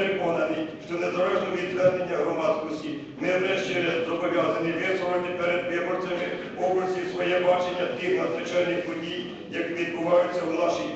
переконаний, що незалежно від звернення громадськості, ми врешті-решт зобов'язані висловити перед виборцями області своє бачення тих надзвичайних подій, які відбуваються в нашій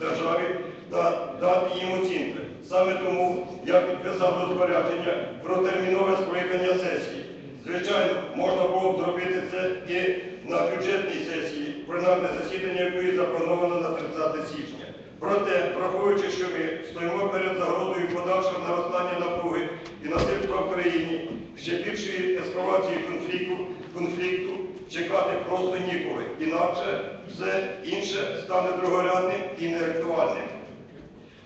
державі, та дати їм оцінки. Саме тому я підписав розпорядження про термінове скликання сесії. Звичайно, можна було б зробити це і на бюджетній сесії, пленарне засідання якої заплановано на 30 січня. Проте, враховуючи, що ми стоїмо перед загрозою подальшого наростання напруги і насильства в країні, ще більшої ескалації конфлікту, конфлікту чекати просто ніколи. Інакше все інше стане другорядним і неактуальним.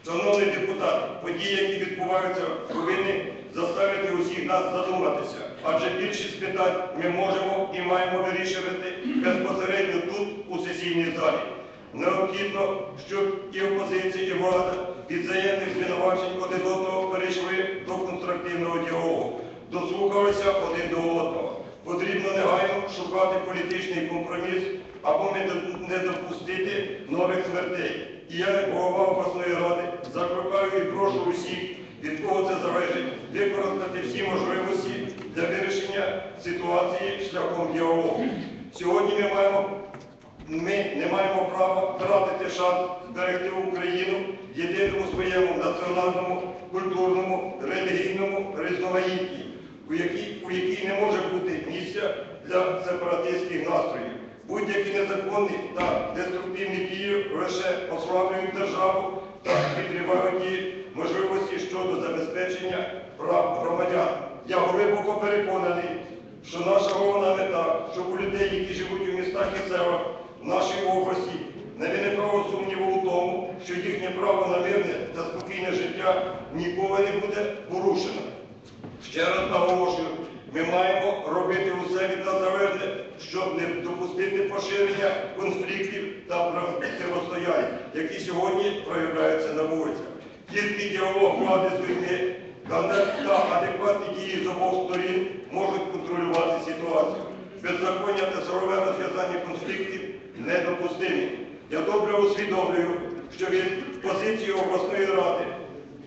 Шановні депутати, події, які відбуваються, повинні заставити усіх нас задуматися, адже більшість питань ми можемо і маємо вирішувати безпосередньо тут, у сесійній залі. Необхідно, щоб і опозиція, і влада від взаємних звинувачень один одного перейшли до конструктивного діалогу, дослухалися один до одного. Потрібно негайно шукати політичний компроміс, або не допустити нових смертей. І я, як голова обласної ради, закликаю і прошу усіх, від кого це залежить, використати всі можливості для вирішення ситуації шляхом діалогу. Сьогодні ми маємо ми не маємо права втратити шанс зберегти Україну в єдиному своєму національному, культурному, релігійному різноманітті, у якій, не може бути місця для сепаратистських настроїв. Будь-які незаконні та деструктивні дії лише ослаблюють державу та підривають її можливості щодо забезпечення прав громадян. Я глибоко переконаний, що наша головна мета, щоб у людей, які живуть у містах і селах в нашій області, не виникало сумніву у тому, що їхнє право на мирне та спокійне життя ніколи не буде порушено. Ще раз наголошую, ми маємо робити усе від нас залежне, щоб не допустити поширення конфліктів та протистоянь, які сьогодні проявляються на вулицях. Тільки діалог влади з людьми та адекватні дії з обох сторін можуть контролювати ситуацію. Беззаконня та силове розв'язання конфліктів недопустимі. Я добре усвідомлюю, що від позиції обласної ради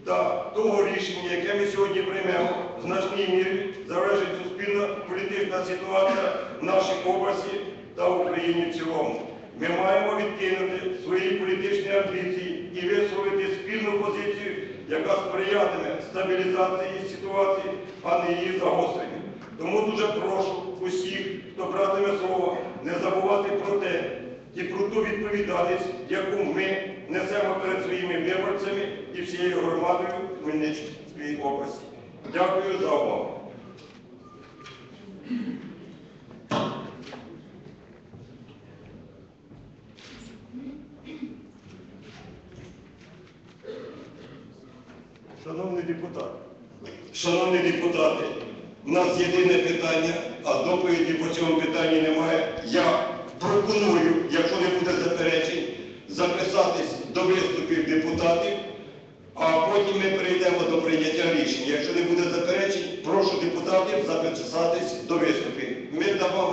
та того рішення, яке ми сьогодні приймемо, в значній мірі залежить суспільна політична ситуація в нашій області та в Україні в цілому. Ми маємо відкинути свої політичні амбіції і висловити спільну позицію, яка сприятиме стабілізації ситуації, а не її загостренню. Тому дуже прошу усіх, хто братиме слово, не забувати про те і про ту відповідальність, яку ми несемо перед своїми виборцями і всією громадою Хмельницької області. Дякую за увагу. Шановні депутати, шановні депутати, у нас єдине питання, а доповіді по цьому питанні немає. Я пропоную, якщо не буде заперечень, записатись до виступів депутатів, а потім ми перейдемо до прийняття рішення. Якщо не буде заперечень, прошу депутатів записатись до виступів. Ми дамо.